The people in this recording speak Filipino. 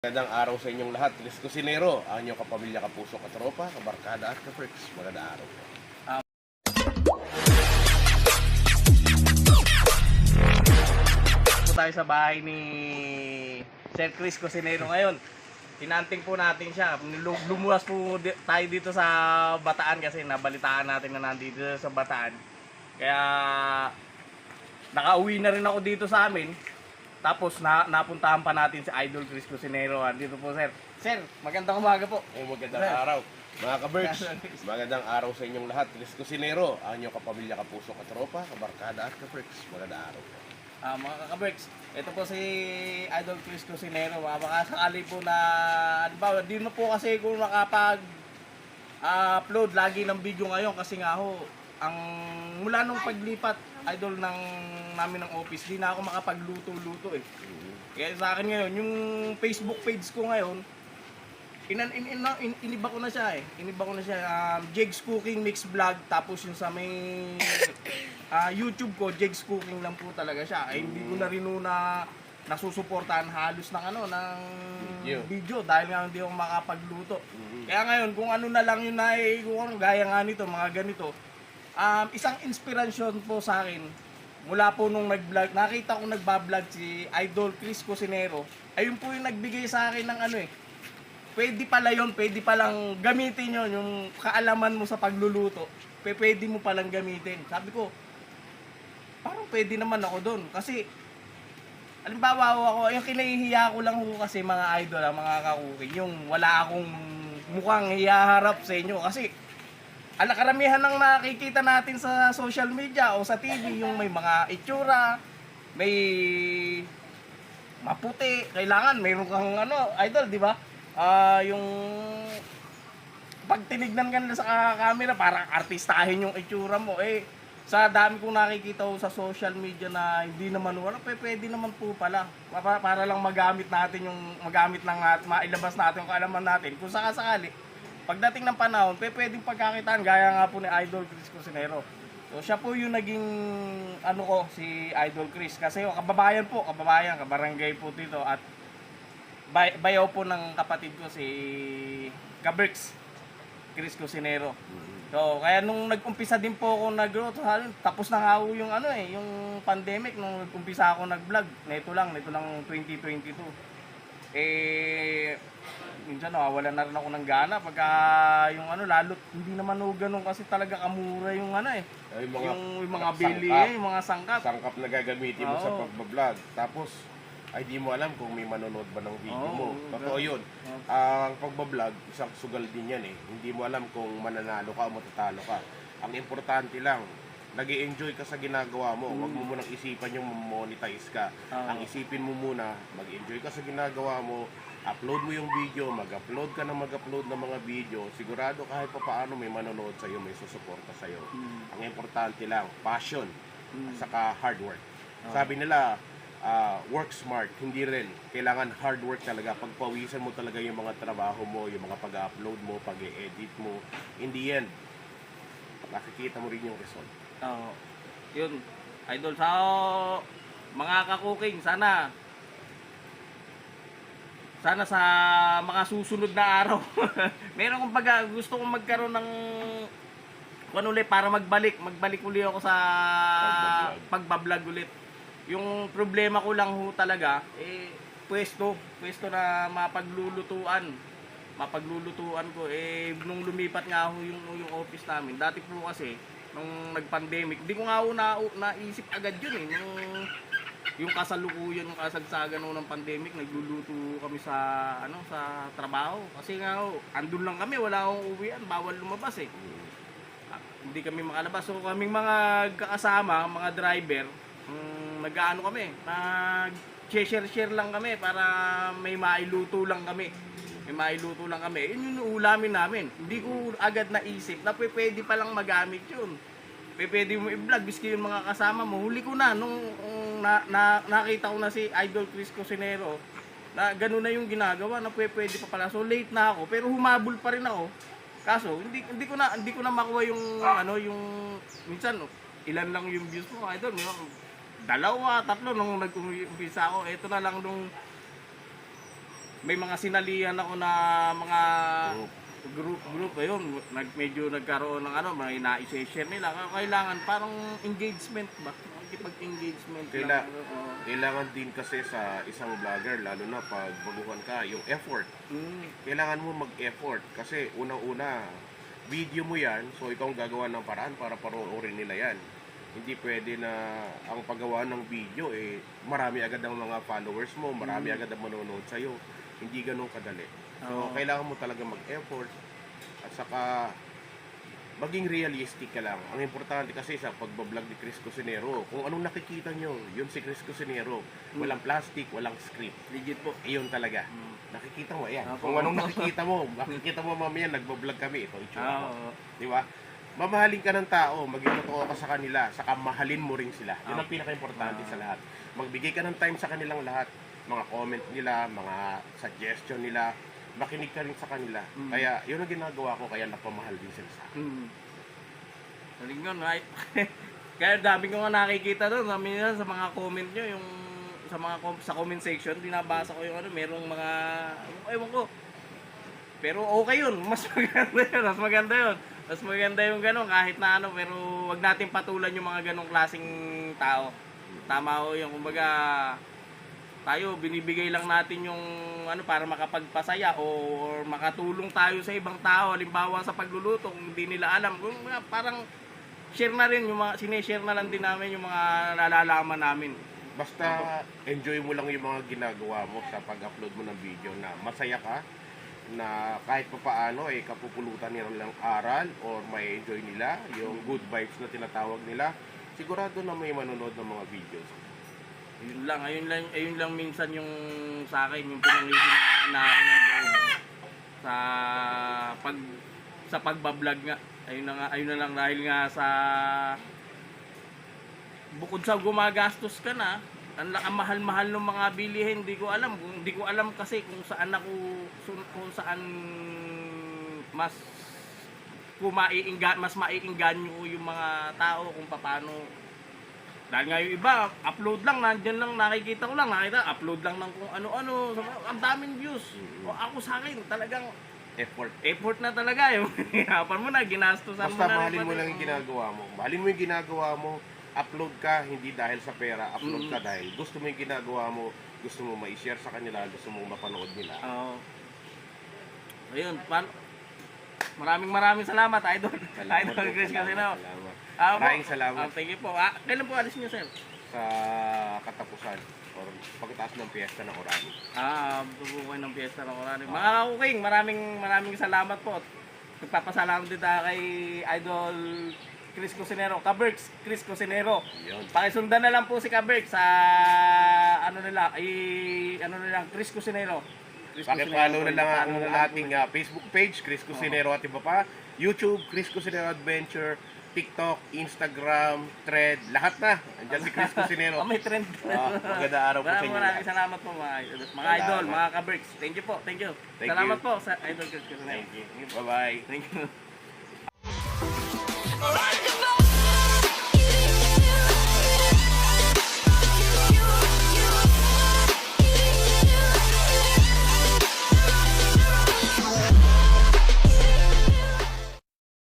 Magandang araw sa inyong lahat. Tris Cusinero, ang inyong kapamilya, kapuso, katropa, kabarkada at ka-freaks. Magandang araw po. po tayo sa bahay ni Sir Chris Cosinero ngayon. Tinanting po natin siya. Lu- Lumuwas po tayo dito sa Bataan kasi nabalitaan natin na nandito sa Bataan. Kaya nakauwi na rin ako dito sa amin. Tapos na, napuntahan pa natin si Idol Chris Cosinero. Dito po sir. Sir, magandang umaga po. Eh, magandang araw. Mga ka-birds, magandang araw sa inyong lahat. Tris Cusinero, ang inyong kapamilya, kapuso, katropa, kabarkada at ka-freaks. Magandang araw po. Ah, mga kakaberks, ito po si Idol Chris Cosinero. Mga baka sakali po na, ano ba, di na po kasi kung nakapag ah, upload lagi ng video ngayon kasi nga ho, ang mula nung paglipat idol ng namin ng office, di na ako makapagluto-luto eh. Kaya sa akin ngayon, yung Facebook page ko ngayon, inan, in, in, in, iniba ko na siya eh. Iniba ko na siya. Um, Jegs Cooking Mix Vlog. Tapos yung sa may ah, YouTube ko, Jegs Cooking lang po talaga siya. Ay, hindi ko na rin na nasusuportahan halos ng ano, ng Video. video dahil nga hindi ako makapagluto. Mhm. Kaya ngayon, kung ano na lang yun na eh, kung ano, gaya nga nito, mga ganito, um, isang inspirasyon po sa akin, mula po nung nag-vlog, nakita ko nagbablog si Idol Chris Cosinero, ayun po yung nagbigay sa akin ng ano eh, pwede pala yun, pwede palang gamitin yun, yung kaalaman mo sa pagluluto, pwede mo palang gamitin. Sabi ko, parang pwede naman ako doon. Kasi, alimbawa ako, yung kinahihiya ko lang ho kasi mga idol, ah, mga kakuking, yung wala akong mukhang hiyaharap sa inyo. Kasi, ala karamihan ng nakikita natin sa social media o sa TV, yung may mga itsura, may maputi, kailangan mayroon kang ano, idol, di ba? Ah, yung pag tinignan ka nila sa camera, parang artistahin yung itsura mo. Eh, sa dami kong nakikita ko sa social media na hindi naman wala, pe, pwede naman po pala. Para, para lang magamit natin yung, magamit lang at mailabas natin yung kaalaman natin. Kung sakasakali, pagdating ng panahon, pe, pwedeng pagkakitaan, gaya nga po ni Idol Chris Cusinero. So, siya po yung naging, ano ko, si Idol Chris. Kasi oh, kababayan po, kababayan, kabarangay po dito. At bay, bayaw po ng kapatid ko si Gabrix Chris Cusinero. So, kaya nung nag-umpisa din po ako nag-grow, tapos na nga yung ano eh, yung pandemic nung nag-umpisa ako nag-vlog. Nito lang, nito lang 2022. Eh, minsan nawawalan na rin ako ng gana pagka yung ano, lalo hindi naman ho ganun kasi talaga kamura yung ano eh. Ay, mga, yung, yung mga bili, sangkap. yung mga sangkap. sangkap na gagamitin mo sa Oo. pagbablog. Tapos, ay di mo alam kung may manonood ba ng video mo. Oo, Totoo yun. Oo. Ang pagbablog, isang sugal din yan eh. Hindi mo alam kung mananalo ka o matatalo ka. Ang importante lang, nag enjoy ka sa ginagawa mo. Huwag mo munang isipan yung monetize ka. Oo. Ang isipin mo muna, mag-enjoy ka sa ginagawa mo, upload mo yung video, mag-upload ka na mag-upload ng mga video, sigurado kahit pa paano may manonood sa'yo, may susuporta sa'yo. Mm. Ang importante lang, passion, Mm. saka hard work. Oo. Sabi nila, ah, work smart, hindi rin. Kailangan hard work talaga. Pagpawisan mo talaga yung mga trabaho mo, yung mga pag-upload mo, pag-edit mo. In the end, nakikita mo rin yung result. Oo. yun. Idol sa mga kakuking, sana sana sa mga susunod na araw. Meron kong baga, gusto kong magkaroon ng ano ulit, para magbalik, magbalik uli ako sa pagbablog ulit. Yung problema ko lang ho talaga, eh, pwesto, pwesto na mapaglulutuan. Mapaglulutuan ko, eh, nung lumipat nga ho yung, yung office namin, dati po kasi, nung nag-pandemic, di ko nga ho na, naisip agad yun eh, nung yung kasalukuyan ng kasagsagan ng pandemic, nagluluto kami sa ano sa trabaho. Kasi nga andun lang kami, wala akong uwian, bawal lumabas eh. Ah, hindi kami makalabas. So kaming mga kakasama, mga driver, mm, nag-ano kami, nag-share-share lang kami para may mailuto lang kami. May mailuto lang kami. Yun yung ulamin namin. Hindi ko agad naisip na pwe- pwede palang magamit yun. Pwe- Pwede mo i-vlog, biski yung mga kasama mo. Huli ko na, nung na, na, nakita ko na si Idol Chris Cosinero, na gano'n na yung ginagawa na pwe- pwede pa pala. So late na ako, pero humabol pa rin ako. Kaso hindi hindi ko na hindi ko na makuha yung ano yung minsan no, ilan lang yung views mo idol, no? dalawa, tatlo nung nag-umpisa ako. Ito na lang nung may mga sinalihan ako na mga Group. group ayun nag medyo nagkaroon ng ano may na-share nila kailangan parang engagement ba makikipag-engagement Kaila- lang. Oo. Kailangan din kasi sa isang vlogger, lalo na pag baguhan ka, yung effort. Mm. Kailangan mo mag-effort kasi unang-una, video mo yan, so ikaw ang gagawa ng paraan para panoorin nila yan. Hindi pwede na ang paggawa ng video, eh, marami agad ang mga followers mo, marami Mm. agad ang manonood sa'yo. Hindi ganun kadali. So, Oo. kailangan mo talaga mag-effort at saka maging realistic ka lang. Ang importante kasi sa pagbablog ni Chris Cusinero, kung anong nakikita nyo, yun si Chris Cusinero. Walang plastic, walang script. legit po Iyon talaga. Mm. Nakikita mo, ayan. Opo. Kung anong nakikita mo, makikita mo mamaya, nagbablog kami. Ito, itsura ko. Oo. Di ba? Mamahalin ka ng tao, maging totoo ka sa kanila, saka mahalin mo rin sila. Yun ang Ah. pinaka-importante Ah. sa lahat. Magbigay ka ng time sa kanilang lahat. Mga comment nila, mga suggestion nila, makinig ka rin sa kanila. Mm. Kaya, yun ang ginagawa ko, kaya napamahal din sila sa akin. Mm. Galing yun, right? Kaya dami ko nga nakikita doon, kami na sa mga comment nyo, yung sa mga com- sa comment section, binabasa ko yung ano, merong mga, ewan ko. Pero okay yun, mas maganda yun, mas maganda yun. Mas maganda yung gano'n, kahit na ano, pero wag natin patulan yung mga ganong klaseng tao. Tama ko yung, kumbaga, tayo binibigay lang natin yung ano para makapagpasaya o makatulong tayo sa ibang tao. Halimbawa sa pagluluto kung hindi nila alam kung mga parang share na rin yung mga sineshare na lang din namin yung mga nalalaman namin. Basta enjoy mo lang yung mga ginagawa mo sa pag-upload mo ng video na masaya ka na kahit pa paano eh kapupulutan nila ng aral or may enjoy nila yung good vibes na tinatawag nila sigurado na may manonood ng mga videos yun lang ayun lang ayun lang minsan yung sa akin yung pinanghihinaan na ako ng loob. Sa pag sa pagbablog nga ayun na nga ayun na lang dahil nga sa bukod sa gumagastos ka na ang, ang mahal-mahal ng mga bilihin hindi ko alam hindi ko alam kasi kung saan ako kung saan mas kung maiinggan mas maiingganyo yung mga tao kung paano dahil nga yung iba, upload lang, nandyan lang, nakikita ko lang, nakita, upload lang ng kung ano-ano, ang daming views. O ako sa akin, talagang effort effort na talaga yung hirapan mo na, ginastusan mo basta na. mahalin mo lang yung ginagawa mo mahalin mo yung ginagawa mo upload ka hindi dahil sa pera upload Mm. ka dahil gusto mo yung ginagawa mo gusto mo ma-share sa kanila gusto mo mapanood nila Oo. Ayun, pan- maraming maraming salamat, Idol. Salamat Idol po, Chris salamat, Casino. salamat. Ah, po. Maraming salamat. Ah, thank you po. Ah, kailan po alis niyo, sir? sa katapusan or pagkataas ng piyesta ng Orani. Ah, bubukoy ng piyesta ng Orani. Mga kuking, maraming maraming salamat po. Nagpapasalamat din tayo kay Idol Chris Cusinero. Kaberks, Chris Cusinero. Yun. Pakisundan na lang po si Kaberks sa ano nila, i ano nila, Chris Cusinero. Pakipollow na lang ang ating ah, Facebook page, Chris Cusinero at iba pa. YouTube, Chris Cusinero Adventure. TikTok, Instagram, Thread, lahat na. Andiyan si Chris Cusinero. may trend. Ah, magandang araw po sa inyo. maraming salamat po mga, idol- mga idol, mga kaberks. Thank you po. Thank you. Thank salamat you. po sa Idol Chris Cusinero. Thank you. Bye-bye. Thank you.